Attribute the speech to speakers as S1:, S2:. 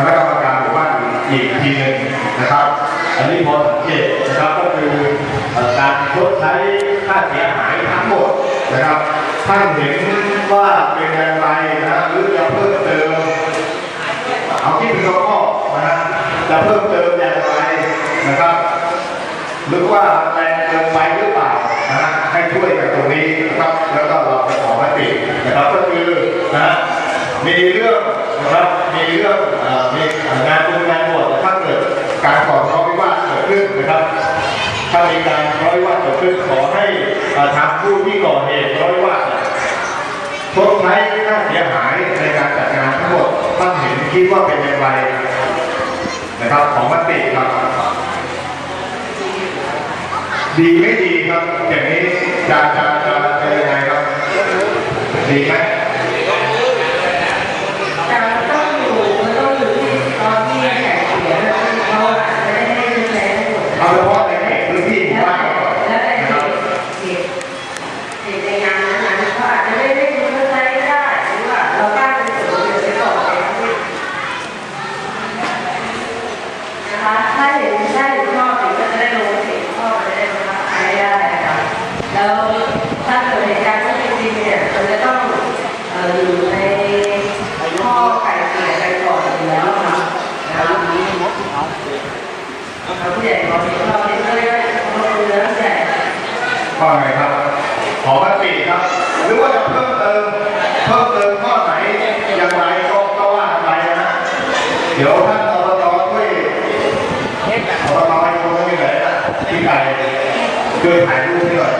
S1: คณะกรรมการหมู่บ้านอีกทีหนึ่งนะครับ อันนี้พอสังเกตนะครับก็คือการชดใช้ค่าเสียหายทั้งหมดนะครับท่านเห็นว่าเป็นอย่างไรนะหรือจะเพิ่มเติมเอาที่เป็นข้อนะฮะจะเพิ่มเติมอย่างไรนะครับ หรือว่าแรงเกินไปหรือเปล่านะฮะให้ช่วยกันตรงนี้นะครับ แล้วก็เราจะขอมตินะครับก็คือนะมีเรื่อง ครับมีเรื่องมีงานตรงงานบวชถ้าเกิดการก่อทะเลาะวิวาทเกิดขึ้นนะครับถ้ามีการทะเลาะวิวาทเกิดขึ้นขอให้ทางผู้ที่ก่อเหตุทะเลาะวิวาทเนี่ยชดใช้ค่าเสียหายในการจัดงานทั้งหมดท่านเห็นคิดว่าเป็นอย่างไรนะครับของมติครับ ดีไม่ดีครับอย่างนี้จะจะจะจะยังไงครับ ดีไหม
S2: ผู้ใหญ่ขอสิ่งข้อนี้ก็ได้ขอบคุณนะผู้ใหญ่
S1: ข้อไหนครับ ขอมติครับ หรือว่าจะเพิ่มเติเพิ่มเติข้อไหนอย่างไรก็ว่าไปนะ เดี๋ยวท่านอบตช่วยอบตให้คนที่ไหนนะที่ไก่ช่วยถ่ายรูปด้วย